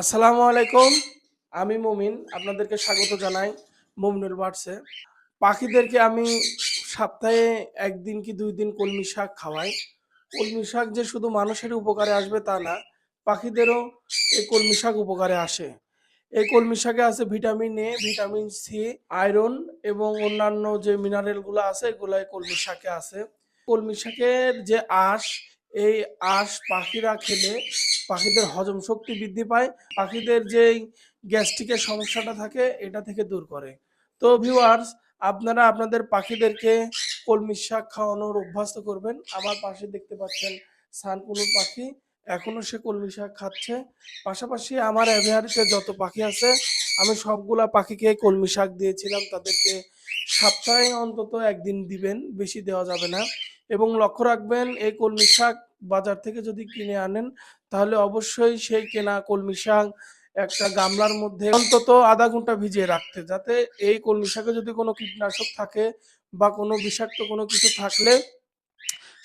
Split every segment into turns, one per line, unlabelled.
আসসালামু আলাইকুম। আমি মুমিন, আপনাদেরকে স্বাগত জানাই মুমিনুল বার্ডসে পাখিদেরকে আমি সপ্তাহে একদিন কি দুই দিন কলমি শাক খাওয়াই। কলমি শাক যে শুধু মানুষের উপকারে আসবে তা না, পাখিদেরও এই কলমি শাক উপকারে আসে। এই কলমি শাকে আছে vitamin A, vitamin C, iron এবং অন্যান্য যে মিনারেলগুলো আছে এগুলো কলমি শাকে আছে। কলমি শাকের যে আঁশ এই আঁশ পাখিরা খেলে পাখিদের হজম শক্তি বৃদ্ধি পায়, পাখিদের যেই গ্যাস্ট্রিকের সমস্যাটা থাকে এটা থেকে দূর করে। তো ভিউয়ার্স আপনারা আপনাদের পাখিদেরকে কলমি শাক খাওয়ানোর অভ্যস্ত করবেন। আমার পাশে দেখতে পাচ্ছেন সানকুনুর পাখি, এখনও সে কলমি শাক খাচ্ছে। পাশাপাশি আমার অ্যাভিয়ারিতে যত পাখি আছে, আমি সবগুলা পাখিকে কলমি শাক দিয়েছিলাম, তাদেরকে সপ্তাহে অন্তত একদিন দিবেন, বেশি দেওয়া যাবে না। এবং লক্ষ্য রাখবেন, এই কলমি শাক বাজার থেকে যদি কিনে আনেন, তাহলে অবশ্যই সেই কেনা কলমি শাক একটা গামলার মধ্যে অন্তত আধা ঘণ্টা ভিজিয়ে রাখতে, যাতে এই কলমি শাকে যদি কোনো কীটনাশক থাকে বা কোনো বিষাক্ত কোনো কিছু থাকলে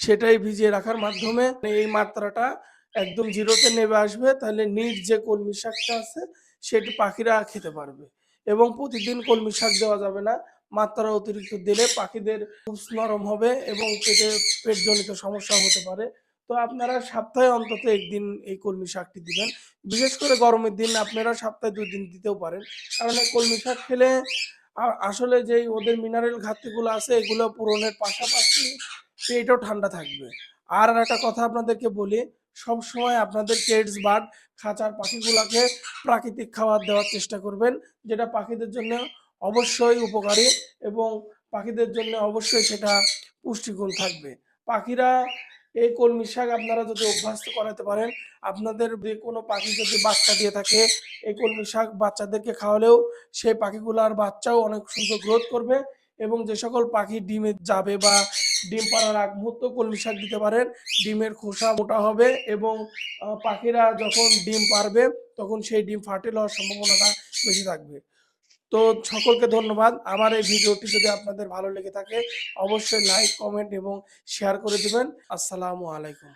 সেটাই ভিজিয়ে রাখার মাধ্যমে এই মাত্রাটা একদম জিরোতে নেমে আসবে। তাহলে নিট যে কলমি শাকটা আছে, সেটি পাখিরা খেতে পারবে। এবং প্রতিদিন কলমি শাক দেওয়া যাবে না। মাত্রা অতিরিক্ত দিলে পাখিদের খুব নরম হবে এবং পেটে পেটজনিত সমস্যা হতে পারে। তো আপনারা সপ্তাহে অন্তত একদিন এই কলমি শাকটি দিবেন। বিশেষ করে গরমের দিন আপনারা সপ্তাহে দুই দিন দিতেও পারেন। কারণ এই কলমি শাক খেলে আসলে যেই ওদের মিনারেল ঘাটতিগুলো আছে, এগুলো পূরণের পাশাপাশি পেটও ঠান্ডা থাকবে। আর একটা কথা আপনাদেরকে বলি সব সময় আপনাদের কেটস বার্ড খাঁচার পাখিগুলোকে প্রাকৃতিক খাবার দেওয়ার চেষ্টা করবেন, যেটা পাখিদের জন্য অবশ্যই উপকারী এবং পাখিদের জন্য অবশ্যই সেটা পুষ্টিগুণ থাকবে। পাখিরা, এই কলমি শাক আপনারা যদি অভ্যস্ত করাতে পারেন, আপনাদের যে কোনো পাখি যদি বাচ্চা দিয়ে থাকে, এই কলমি শাক বাচ্চাদেরকে খাওয়ালেও সেই পাখিগুলার বাচ্চাও অনেক সুন্দর গ্রোথ করবে এবং যে সকল পাখি ডিমে যাবে বা ডিম পাড়ার আগ মুহূর্ত কলমি শাক দিতে পারেন, ডিমের খোসা মোটা হবে এবং পাখিরা যখন ডিম পারবে তখন সেই ডিম ফাটেল হওয়ার সম্ভাবনাটা বেশি থাকবে। তো সকলকে ধন্যবাদ। আমার এই ভিডিওটি যদি আপনাদের ভালো লেগে থাকে, অবশ্যই লাইক কমেন্ট এবং শেয়ার করে দিবেন। আসসালামু আলাইকুম।